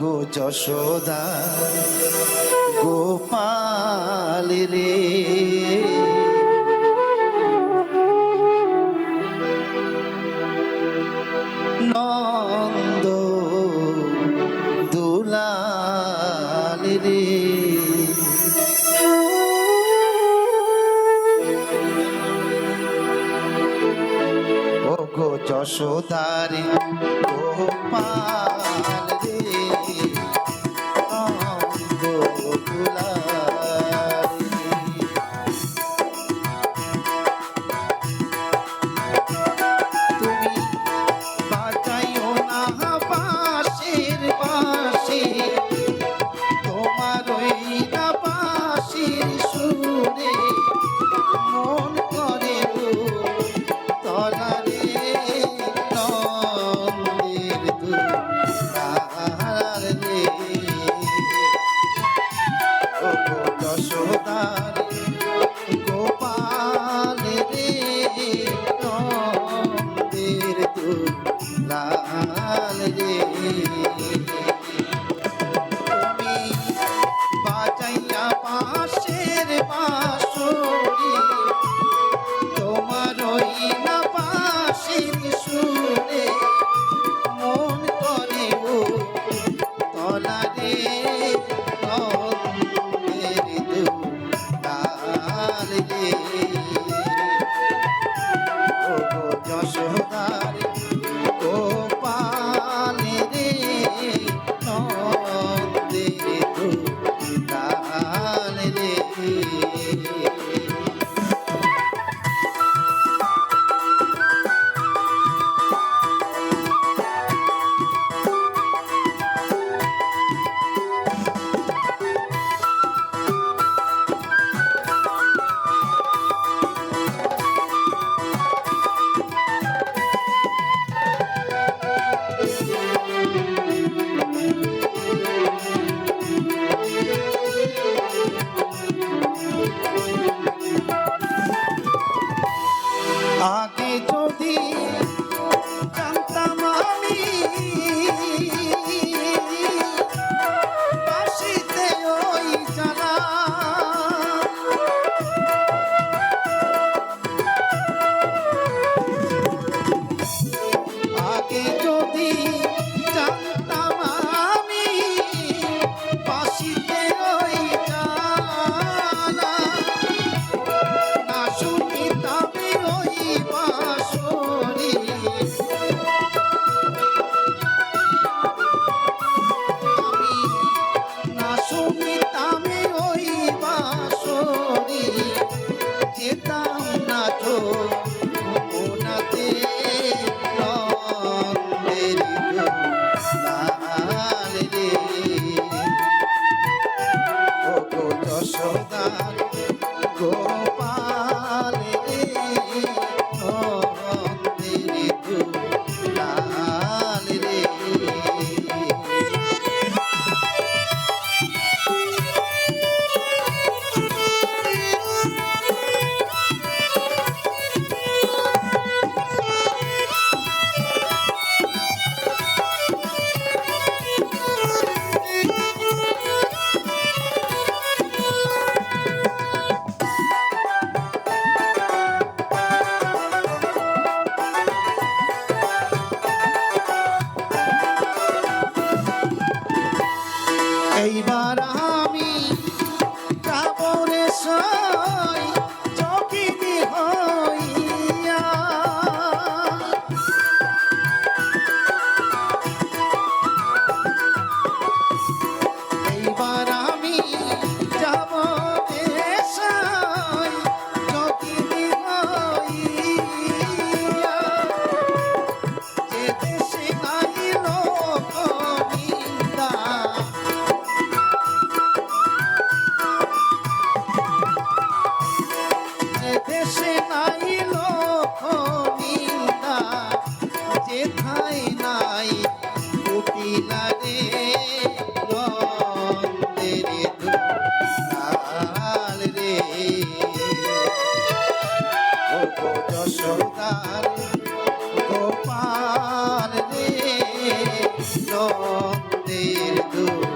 গো যশোদা গোপাল রে। নন্দ দুলাল রে। গো যশোদারে গোপাল ಕಿರುತ್ತಾ নাই লক্ষ নিন্দা যেথায় নাই কুটিলা রে রে দুলাল রে। যশোদার গোপাল রে নন্দের দুল